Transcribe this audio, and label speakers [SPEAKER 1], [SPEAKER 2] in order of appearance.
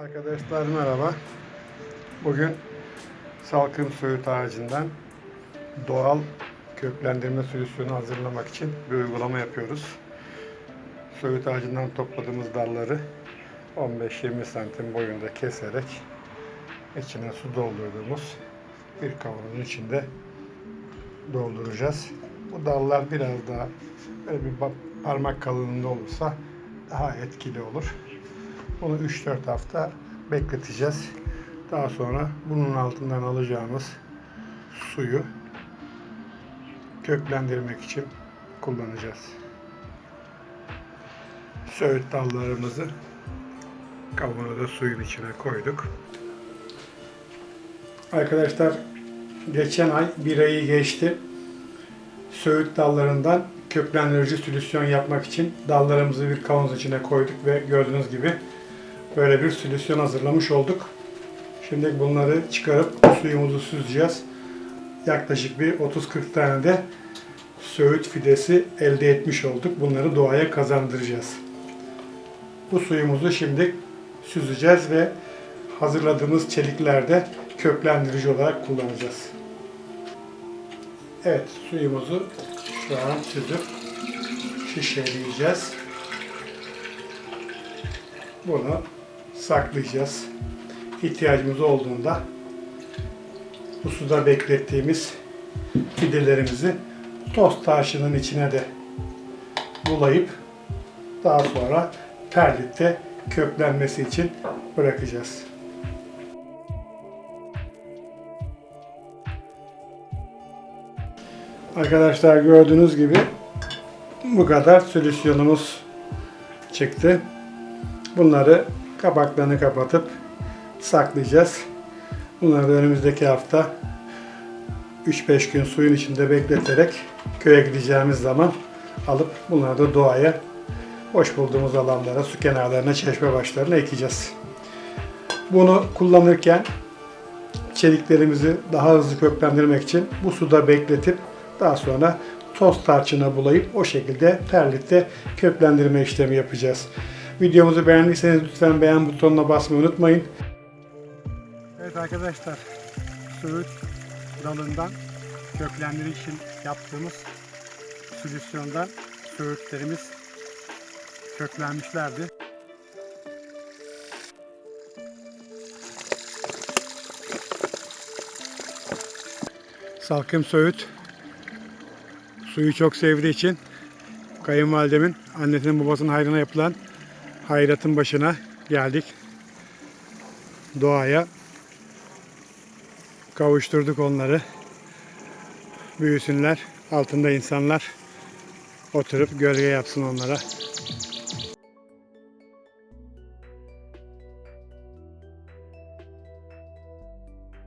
[SPEAKER 1] Arkadaşlar merhaba. Bugün salkım söğüt ağacından doğal köklendirme solüsyonu hazırlamak için bir uygulama yapıyoruz. Söğüt ağacından topladığımız dalları 15-20 santim boyunda keserek içine su doldurduğumuz bir kavanozun içinde dolduracağız. Bu dallar biraz daha böyle bir parmak kalınlığında olursa daha etkili olur. Bunu 3-4 hafta bekleteceğiz. Daha sonra bunun altından alacağımız suyu köklendirmek için kullanacağız. Söğüt dallarımızı kavanoza suyun içine koyduk. Arkadaşlar geçen ay bir ayı geçti. Söğüt dallarından köklendirici solüsyon yapmak için dallarımızı bir kavanoz içine koyduk ve gördüğünüz gibi böyle bir solüsyon hazırlamış olduk. Şimdi bunları çıkarıp suyumuzu süzeceğiz. Yaklaşık bir 30-40 tane de söğüt fidesi elde etmiş olduk. Bunları doğaya kazandıracağız. Bu suyumuzu şimdi süzeceğiz ve hazırladığımız çeliklerde köklendirici olarak kullanacağız. Evet, suyumuzu şu an süzüp şişeleyeceğiz. Bunu saklayacağız. İhtiyacımız olduğunda bu suda beklettiğimiz fidelerimizi toz taşının içine de bulayıp daha sonra perlitte köklenmesi için bırakacağız. Arkadaşlar gördüğünüz gibi bu kadar solüsyonumuz çıktı. Bunları kapaklarını kapatıp saklayacağız. Bunları önümüzdeki hafta 3-5 gün suyun içinde bekleterek köye gideceğimiz zaman alıp bunları da doğaya boş bulduğumuz alanlara, su kenarlarına, çeşme başlarına ekeceğiz. Bunu kullanırken çeliklerimizi daha hızlı köklendirmek için bu suda bekletip daha sonra toz tarçına bulayıp o şekilde perlitte köklendirme işlemi yapacağız. Videomuzu beğendiyseniz lütfen beğen butonuna basmayı unutmayın. Evet arkadaşlar, söğüt dalından köklendirici için yaptığımız solüsyondan söğütlerimiz köklenmişlerdi. Salkım söğüt suyu çok sevdiği için kayınvalidemin annesinin babasının hayrına yapılan hayratın başına geldik. Doğaya kavuşturduk onları. Büyüsünler. Altında insanlar oturup gölge yapsın onlara.